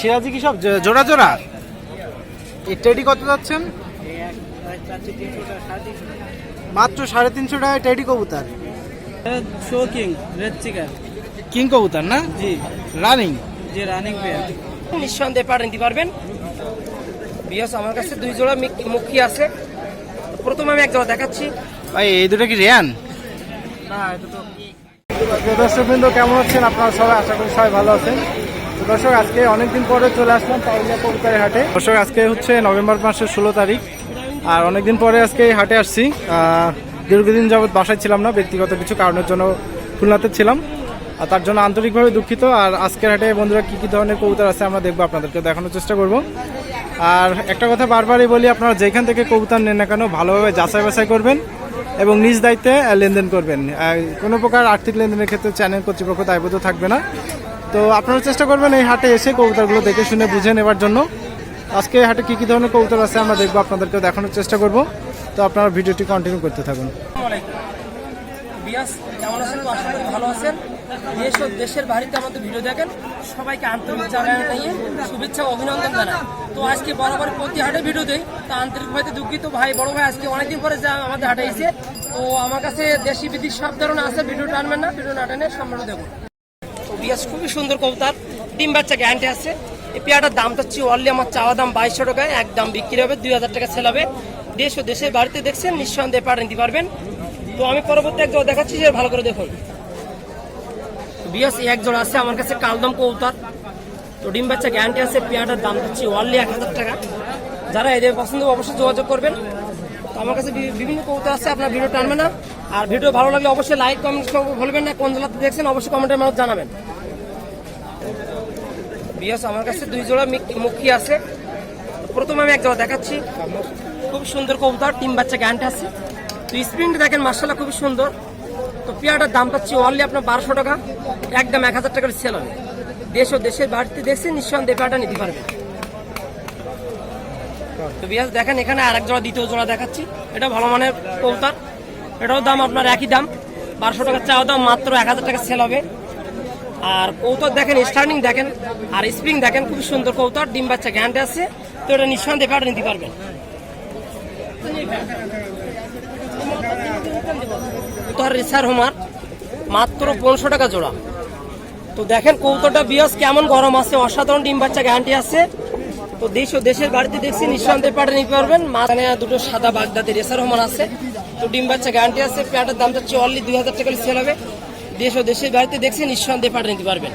সিরাজি কি সব? জোড়া জোড়া? এই টেডি কত যাচ্ছেন? মাত্র সাড়ে তিনশো টাকায় টেডি কবুতর। Show king red chicken king কবুতর না? জি। রানিং জি রানিং নিঃসন্দেহে পারেন নিতে পারবেন? বিয়াস আমার কাছে দুই জোড়া মুখী আছে। প্রথমে আমি এক জোড়া দেখাচ্ছি। ভাই এই দুটো কি রিয়ান? না এটা তো দর্শকবৃন্দ কেমন আছেন? আপনারা সবাই আশা করি সবাই ভালো আছেন। দর্শক, আজকে অনেকদিন পরে চলে আসলাম পাউলিয়া কবুতরের হাটে। দর্শক, আজকে হচ্ছে নভেম্বর মাসের ষোলো তারিখ। আর অনেকদিন পরে আজকে হাটে আসছি। দীর্ঘদিন যাবৎ বাসায় ছিলাম না, ব্যক্তিগত কিছু কারণের জন্য খুলনাতে ছিলাম। আর তার জন্য আন্তরিকভাবে দুঃখিত। আর আজকের হাটে বন্ধুরা কী কী ধরনের কবুতর আছে আমরা দেখব আপনাদেরকে, দেখানোর চেষ্টা করব। আর একটা কথা বারবারই বলি, আপনারা যেখান থেকে কবুতর নেন না কেন, ভালোভাবে যাচাই বাছাই করবেন এবং নিজ দায়িত্বে লেনদেন করবেন। কোনো প্রকার আর্থিক লেনদেনের ক্ষেত্রে চ্যানেল কর্তৃপক্ষ দায়বদ্ধ থাকবে না। তো আপনারা চেষ্টা করবেন এই হাটে এসে কবুতরগুলো দেখে শুনে বুঝে নেবার জন্য। আজকে হাটে কী কী ধরনের কবুতর আছে আমরা দেখব আপনাদেরকে দেখানোর চেষ্টা করব। তো আপনারা ভিডিওটি কন্টিনিউ করতে থাকুন। বিয়াস ভালো আছেন। দেশ ও দেশের বাড়িতে আমাদের ভিডিও দেখেন। সবাইকে আন্তরিক জানায় নিয়ে শুভেচ্ছা অভিনন্দন জানাই। তো আজকে বরাবর প্রতি হাটে ভিডিও দেই। তো আন্তরিক ভাইতে দুঃখিত ভাই, বড় ভাই আজকে অনেকদিন পরে যা আমাদের হাটে এসে। তো আমার কাছে দেশি বিদেশি সব ধরনের আছে, ভিডিও টানবেন না, ভিডিও না টানে সম্মান তো বিয়াস খুবই সুন্দর কবুতর। ডিম বাচ্চা গ্যারান্টি আছে। এই পেয়ারটার দাম চাচ্ছি অনলি আমার চাওয়া দাম বাইশশো টাকায়, এক দাম বিক্রি হবে, দুই হাজার টাকা সেল হবে। দেশ ও দেশের বাড়িতে দেখছেন, নিঃসন্দেহে পাড়া নিতে পারবেন। তো আমি পরবর্তী এক জোড়া দেখাচ্ছি, যে ভালো করে দেখুন। বিয়াস এক জোড়া আছে আমার কাছে কালদম কবুতর। তো ডিম বাচ্চা গ্যারান্টি আছে পেয়ারটার দাম চাচ্ছি অনলি এক হাজার টাকা। যারা এদের পছন্দ, অবশ্যই যোগাযোগ করবেন। তো আমার কাছে বিভিন্ন কবুতর আছে, আপনার ভিডিও টানবে না। আর ভিডিও ভালো লাগলে অবশ্যই লাইক কমেন্ট বলবেন না, কোন জেলাতে দেখছেন অবশ্যই কমেন্টের মাধ্যমে জানাবেন। বিয়াস, আমার কাছে দুই জোড়া মুখী আছে। প্রথমে আমি এক জোড়া দেখাচ্ছি। খুব সুন্দর কবুতর টিম বাচ্চা গ্যারান্টি আছে। তো স্প্রিংটা দেখেন মার্শাল্লাহ খুবই সুন্দর। তো পেয়ারটার দাম পাচ্ছি অনলি আপনার বারোশো টাকা। একদম এক হাজার টাকার সেল হবে। দেশ ও দেশের বাড়িতে দেখছেন নিঃসন্দেহে পেয়ারটা নিতে পারবে তো বিয়াস, দেখেন এখানে আরেক জোড়া, দ্বিতীয় জোড়া দেখাচ্ছি। এটা ভালো মানের কবুতর। এটাও দাম আপনার একই দাম। বারোশো টাকা চাওয়া দাম, মাত্র এক হাজার টাকা সেল হবে। আর কৌতর দেখেন স্টার্নিং দেখেন, আর স্প্রিং দেখেন খুব সুন্দর কৌতর, ডিম বাচ্চা গ্যারান্টি আছে। তো এটা নিঃসন্দেহে পেয়ারটা নিতে পারবেন। রিসার হোমার মাত্র পনেরোশো টাকা জোড়া। তো দেখেন কৌতরটা বিয়াস কেমন গরম আছে, অসাধারণ ডিম বাচ্চা গ্যারান্টি আছে। তো দেশ ও দেশের বাড়িতে দেখছি, নিঃসন্দেহে প্যাটে নিতে পারবেন। মাঝখানে দুটো সাদা বাগদাতে রেসার হোমার আছে। তো ডিম বাচ্চা গ্যারান্টি আছে প্যাটের দাম হচ্ছে অনলি দুই হাজার টাকা সেল হবে। দেশ ও দেশের বাড়িতে দেখছি নিঃসন্দেহে প্যাটে নিতে পারবেন।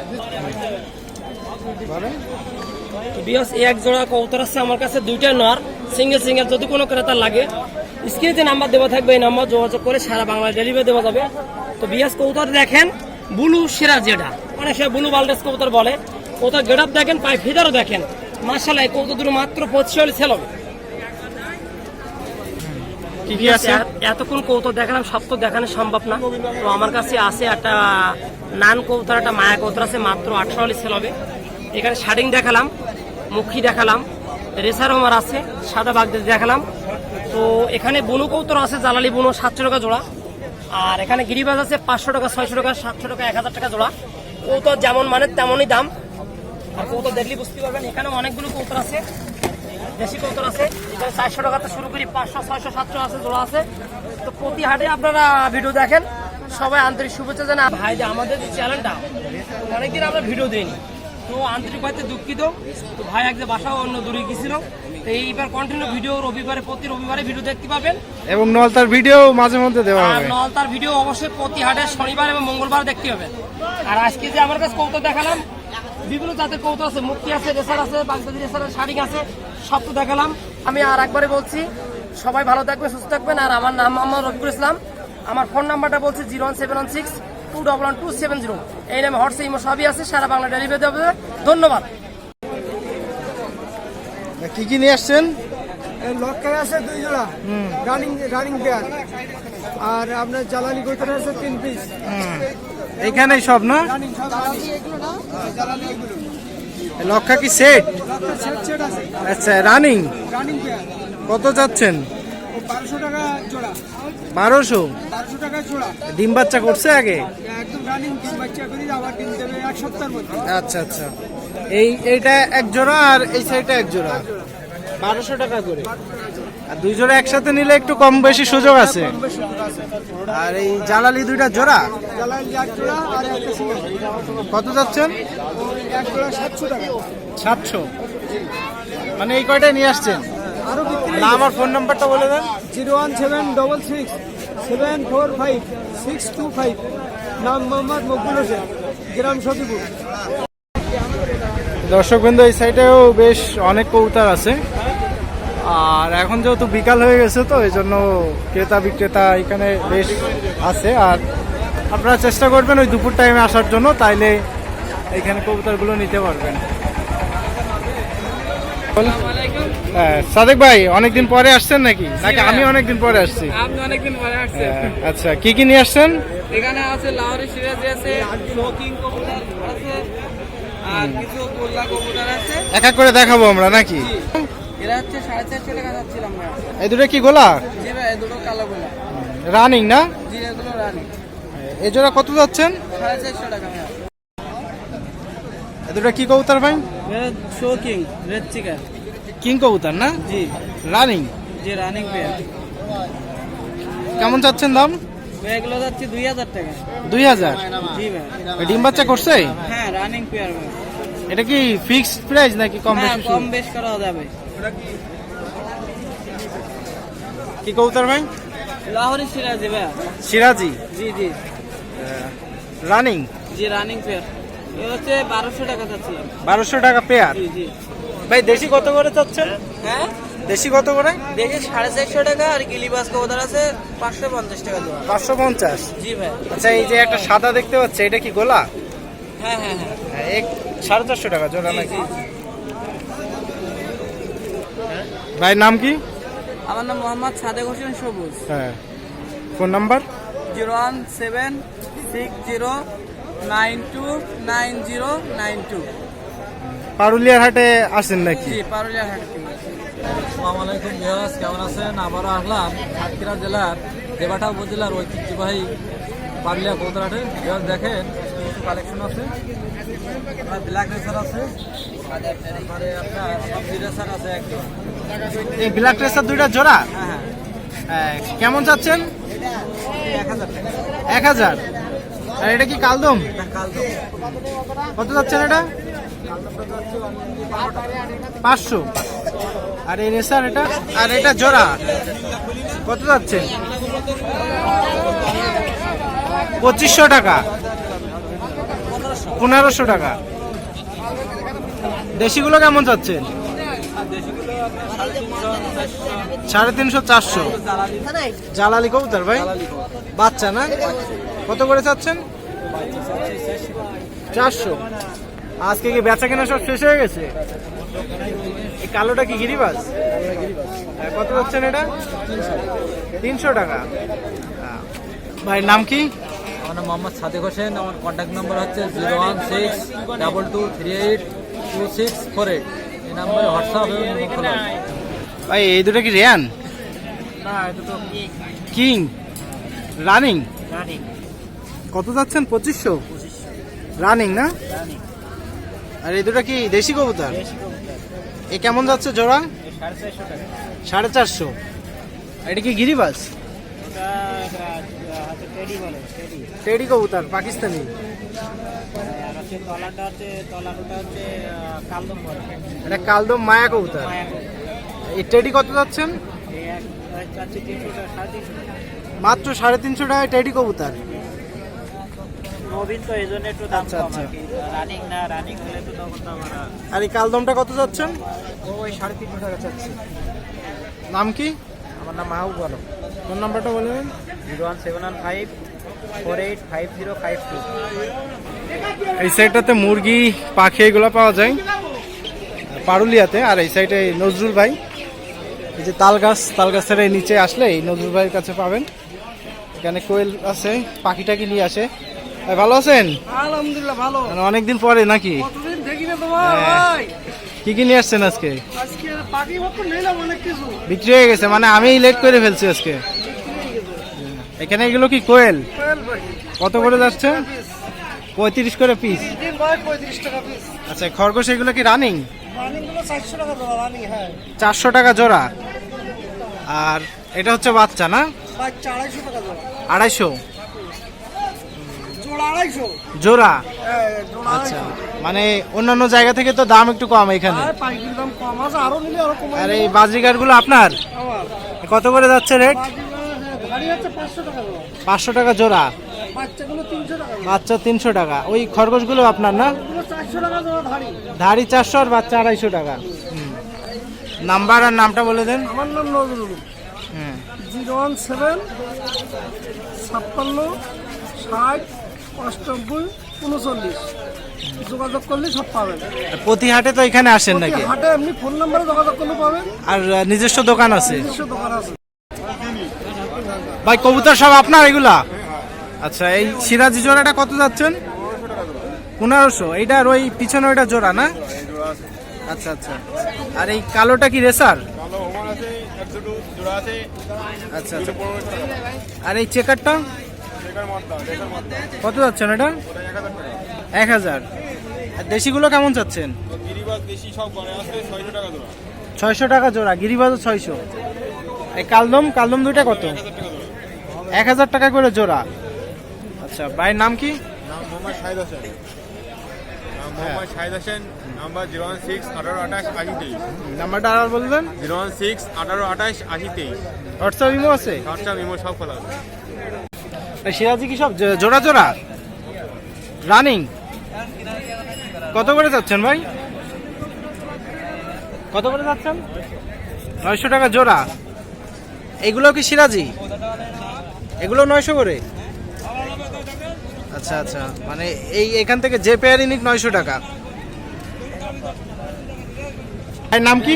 বিয়াস এক জোড়া আছে আমার কাছে দুইটা নর সিঙ্গেল সিঙ্গেল যদি কোনো ক্রেতা লাগে স্ক্রিনে যে নাম্বার দেওয়া থাকবে এই নাম্বার যোগাযোগ করে সারা বাংলায় ডেলিভারি দেওয়া যাবে। তো বিয়াস কৌতর দেখেন বুলু সিরাজ যেটা। অনেক সময় বুলু বালডেস কৌতর বলে। কৌতর গেট দেখেন পায়ে ফিদারও দেখেন। মার্শাল্লাহ এই দুটো মাত্র পঁচিশ হলে সেল হবে। কি আছে? এত- এতক্ষণ কৌতর দেখালাম, সব তো দেখানো সম্ভব না। তো আমার কাছে আছে একটা নান কৌতর একটা মায়া কৌতর আছে, মাত্র আঠারো সেল হবে। এখানে শাডিং দেখালাম, মুখী দেখালাম রেসার হোমার আছে, সাদা বাগদের দেখালাম। তো এখানে বুনো কৌতর আছে, জালালি বুনো, সাতশো টাকা জোড়া। আর এখানে গিরিবাজ আছে, পাঁচশো টাকা, ছয়শো টাকা, সাতশো টাকা, এক হাজার টাকা জোড়া। কৌতর যেমন মানে তেমনই দাম। আর কৌতর দেখলে বুঝতে পারবেন এখানে অনেকগুলো কৌতর আছে। দেশি কৌতল আছে এখানে চারশো টাকা থেকে শুরু করি পাঁচশো ছয়শো সাতশো আছে জোড়া আছে। তো প্রতি হাটে আপনারা ভিডিও দেখেন সবাই আন্তরিক শুভেচ্ছা জানা ভাই আমাদের যে চ্যানেলটা অনেকদিন আমরা ভিডিও দিইনি। তো আন্তরিক ভাইতে দুঃখিত। তো ভাই এক যে বাসাও অন্য দূরে গেছিল তো এইবার কন্টিনিউ ভিডিও রবিবারে প্রতি রবিবারে ভিডিও দেখতে পাবেন। এবং নলতার ভিডিও মাঝে মধ্যে দেওয়া আর হবে। নল তার ভিডিও অবশ্যই প্রতি হাটে শনিবার এবং মঙ্গলবার দেখতে হবে। আর আজকে যে আমার কাছে কৌতো দেখালাম বিভিন্ন জাতের কৌতো আছে মুক্তি আছে রেসার আছে বাগদাদি রেসার শাড়ি আছে সব তো দেখালাম। আমি আর একবারে বলছি সবাই ভালো থাকবেন সুস্থ থাকবেন। আর আমার নাম মোহাম্মদ রফিকুল ইসলাম। আমার ফোন নাম্বারটা বলছি zero one seven one six two double one two seven zero. এই নামে হোয়াটসঅ্যাপ ইমো সবই আছে সারা বাংলা ডেলিভারি দেবে ধন্যবাদ। কি কি নিয়ে আসছেন? লক্কার আছে দুই জোড়া রানিং রানিং পেয়ার। আর আপনার জ্বালানি গোতর আছে তিন পিস। এইখানেই সব, না? লক্ষা কি সেট আচ্ছা রানিং কত যাচ্ছেন? বারোশো? ডিম বাচ্চা করছে আগে? আচ্ছা আচ্ছা। এই, এইটা এক জোড়া আর এই সাইডটা এক জোড়া। বারোশো টাকা করে। দুই জোড়া একসাথে নিলে একটু কম বেশি সুযোগ আছে। আর এই জালালি দুইটা জোড়া? কত যাচ্ছেন? সাতশো মানে এই কয়টায় নিয়ে আসছেন? বিক্রি না আমার ফোন নাম্বারটা বলে দেন। Zero one seven double six seven four five six two five. নাম মোহাম্মদ মকবুল হোসেন গ্রাম সতীপুর। দর্শকবৃন্দ এই সাইডেও বেশ অনেক কবুতর আছে। আর এখন যেহেতু বিকাল হয়ে গেছে তো এই জন্য ক্রেতা বিক্রেতা এখানে বেশ আছে। আর আপনারা চেষ্টা করবেন ওই দুপুর টাইমে আসার জন্য তাইলে এখানে কবুতরগুলো নিতে পারবেন। হ্যাঁ, সাদেক ভাই অনেকদিন পরে আসছেন নাকি? নাকি আমি অনেকদিন পরে আসছি? আপনি অনেকদিন পরে আসছেন। হ্যাঁ, আচ্ছা কি কি নিয়ে আসছেন? এখানে আছে লাহোরি সিরাজি আছে শোকিং কবুতর আছে আর কিছু গোল্লা কবুতর আছে। এক এক করে দেখাবো আমরা নাকি? এরা হচ্ছে সাড়ে চারশো টাকা যাচ্ছিলাম এই দুটো কি গোলা? জি ভাই এই দুটো কালো গোলা। রানিং না? জি এগুলো রানি। এই জোড়া কত যাচ্ছেন? সাড়ে চারশো টাকা এই দুটো কি কবুতর ভাই? রেড চিকার কিং কবুতর না? জি। রানিং। জি রানিং পেয়ার। কেমন চাচ্ছেন দাম? এগুলো যাচ্ছে দুই হাজার টাকা। দুই হাজার? জি ভাই। ডিম বাচ্চা করছে? হ্যাঁ রানিং পেয়ার ভাই। এটা কি ফিক্সড প্রাইস নাকি কম হ্যাঁ বেশি? কম বেশ করা যাবে। কি? কবুতর ভাই? লাহোরি সিরাজি ভাই সিরাজি? জি জি। রানিং জি রানিং পেয়ার এ হচ্ছে বারোশো টাকা যাচ্ছে বারোশো টাকা পেয়ার জি জি। ভাই দেশি কত করে চাচ্ছেন? হ্যাঁ? দেশি কত করে? দেখে সাড়ে চারশো টাকা আর গিলিবাস কবুতর আছে পাঁচশো পঞ্চাশ টাকা দেওয়া। পাঁচশো পঞ্চাশ? জি ভাই। আচ্ছা এই যে একটা সাদা দেখতে পাচ্ছি এটা কি গোলা? হ্যাঁ হ্যাঁ হ্যাঁ। হ্যাঁ, এক সাড়ে চারশো টাকা জোড়া নাকি? ভাই নাম কি? আমার নাম মোহাম্মদ সাদেক হোসেন সবুজ। হ্যাঁ। Phone number? Zero one seven six zero nine two nine zero nine two. পারুলিয়ার হাটে আসেন নাকি? জি পারুলিয়া হাট আসসালামু আলাইকুম বিহাস কেমন আছেন? আবারও আসলাম সাতক্ষীরা জেলার দেবাটা উপজেলার ঐতিহ্যবাহী পারলিয়া কৌতরাটে বিহাস দেখেন কিছু কালেকশন আছে। আপনার ব্ল্যাক রেসার আছে। আপনার সবজি রেসার আছে একদম এই ব্ল্যাক রেসার দুইটা জোড়া? হ্যাঁ কেমন চাচ্ছেন? এক হাজার। আর এটা কি কালদম? কত যাচ্ছেন এটা? পাঁচশো। আর এই রেসার এটা? আর এটা জোড়া? কত যাচ্ছে পঁচিশশো টাকা। পনেরোশো টাকা। দেশিগুলো কেমন যাচ্ছেন সাড়ে তিনশো চারশো। জালালি কবুতর ভাই? বাচ্চা না? কত করে চাচ্ছেন? চারশো। আজকে কি বেচা কেনা সব শেষ হয়ে গেছে? এই কালোটা কি গিরিবাস কত যাচ্ছেন এটা? তিনশো টাকা। হ্যাঁ। ভাই, নাম কি? আমার নাম মোহাম্মদ সাদেক হোসেন। আমার কন্ট্যাক্ট নম্বর হচ্ছে zero one six double two three eight two six four eight ভাই এই দুটো কি রিয়ান কিং রানিং কত যাচ্ছেন? পঁচিশশো? রানিং না? আর এই দুটো কি দেশি কবুতর? এ কেমন যাচ্ছে জোড়া? সাড়ে চারশো এটা কি গিরিবাস টেডি কবুতর পাকিস্তানি। এটা কালদম মায়া কবুতর? এই টেডি কত যাচ্ছেন? মাত্র সাড়ে তিনশো টাকায় টেডি কবুতর? নবীন তো এই জন্য একটু দাম কম। আর এই কালদমটা কত যাচ্ছেন? ওই সাড়ে তিনশো টাকা চাচ্ছি নাম কি? আমার নাম মাহবুব আলম। ফোন নাম্বারটা বলবেন zero one seven one five four eight five zero five two এই সাইডটাতে মুরগি পাখি এগুলো পাওয়া যায়। পারুলিয়াতে আর এই সাইডে নজরুল ভাই। এই যে তাল গাছ তাল গাছের এই নিচে আসলে এই নজরুল ভাইয়ের কাছে পাবেন। এখানে কোয়েল আছে পাখিটাকে নিয়ে আসে। ভাই ভালো আছেন? আলহামদুলিল্লাহ ভালো। মানে অনেকদিন পরে নাকি? কতদিন দেখি না তোমার হ্যাঁ। ভাই। কি কি নিয়ে আসছেন আজকে? আজকে পাখি মতো নিলাম অনেক কিছু। বিক্রি হয়ে গেছে মানে আমি লেট করে ফেলছি আজকে। এখানে এগুলো কি কোয়েল? কত করে যাচ্ছে? পঁয়ত্রিশ করে পিস আচ্ছা খরগোশ এগুলো কি রানিং চারশো টাকা জোড়া। আর এটা হচ্ছে বাচ্চা না? আড়াইশো। জোড়া? আচ্ছা মানে অন্যান্য জায়গা থেকে তো দাম একটু কম এখানে। আর এই বাজরিকারগুলো আপনার? কত করে যাচ্ছে রেট পাঁচশো টাকা জোড়া? বাচ্চা তিনশো টাকা। ওই খরগোশগুলো আপনার না? ধাড়ি। চারশো আর বাচ্চা আড়াইশো টাকা। নাম্বার আর নামটা বলে দেন। আমার নাম নজরুল। জিরো ওয়ান সেভেন ছাপ্পান্ন ষাট অষ্টানব্বই উনচল্লিশ। যোগাযোগ করলে সব পাবেন। প্রতি হাটে তো এখানে আসেন নাকি? হাটে এমনি ফোন নাম্বারে যোগাযোগ করলে পাবেন। আর নিজস্ব দোকান আছে? নিজস্ব দোকান আছে। ভাই, কবুতর সব আপনার এগুলা? আচ্ছা এই সিরাজি জোড়াটা কত যাচ্ছেন? পনেরোশো। এইটার ওই পিছনে ওইটা জোড়া, না? আচ্ছা আচ্ছা। আর এই কালোটা কি রেসার? আচ্ছা আচ্ছা। আর এই চেকারটা? কত যাচ্ছেন এটা? এক হাজার। আর দেশিগুলো কেমন চাচ্ছেন? ছয়শো টাকা জোড়া। গিরিবাজও ছয়শো। এই কালদম কালদম দুইটা কত? এক হাজার টাকা করে জোড়া। আচ্ছা ভাইয়ের নাম কি? নাম মোহাম্মদ শাহিদ হোসেন। নাম Mohammad Shahid Hossain number zero one six আঠারো আঠাশ আশি তেইশ। নাম্বারটা আর বলবেন? জিরো ওয়ান সিক্স আঠারো আঠাশ আশি তেইশ। হোয়াটসঅ্যাপ ইমো আছে? হোয়াটসঅ্যাপ ইমো সব খোলা আছে। সিরাজি কি সব? জোড়া রানিং। কত করে যাচ্ছেন ভাই? কত করে যাচ্ছেন? নয়শো টাকা জোড়া। এগুলো কি সিরাজি? এগুলো নয়শো করে? আচ্ছা আচ্ছা। মানে এই এখান থেকে যে পেয়ারই নিক নয়শো টাকা। এর নাম কি?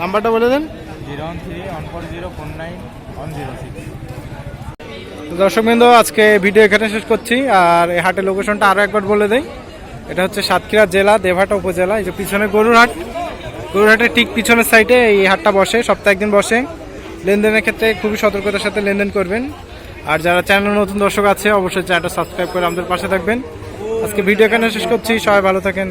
নাম্বারটা বলে দেন। দর্শকবৃন্দ আজকে ভিডিও এখানে শেষ করছি। আর এই হাটের লোকেশনটা আরও একবার বলে দেই। এটা হচ্ছে সাতক্ষীরা জেলা দেবহাটা উপজেলা। এই যে পিছনে গরুর হাট গরুর হাটের ঠিক পিছনের সাইডে এই হাটটা বসে সপ্তাহে একদিন বসে। লেনদেনের ক্ষেত্রে খুবই সতর্কতার সাথে লেনদেন করবেন। আর যারা চ্যানেল নতুন দর্শক আছে, অবশ্যই চ্যানেলটা সাবস্ক্রাইব করে আমাদের পাশে থাকবেন। আজকে ভিডিও এখানে শেষ করছি। সবাই ভালো থাকেন।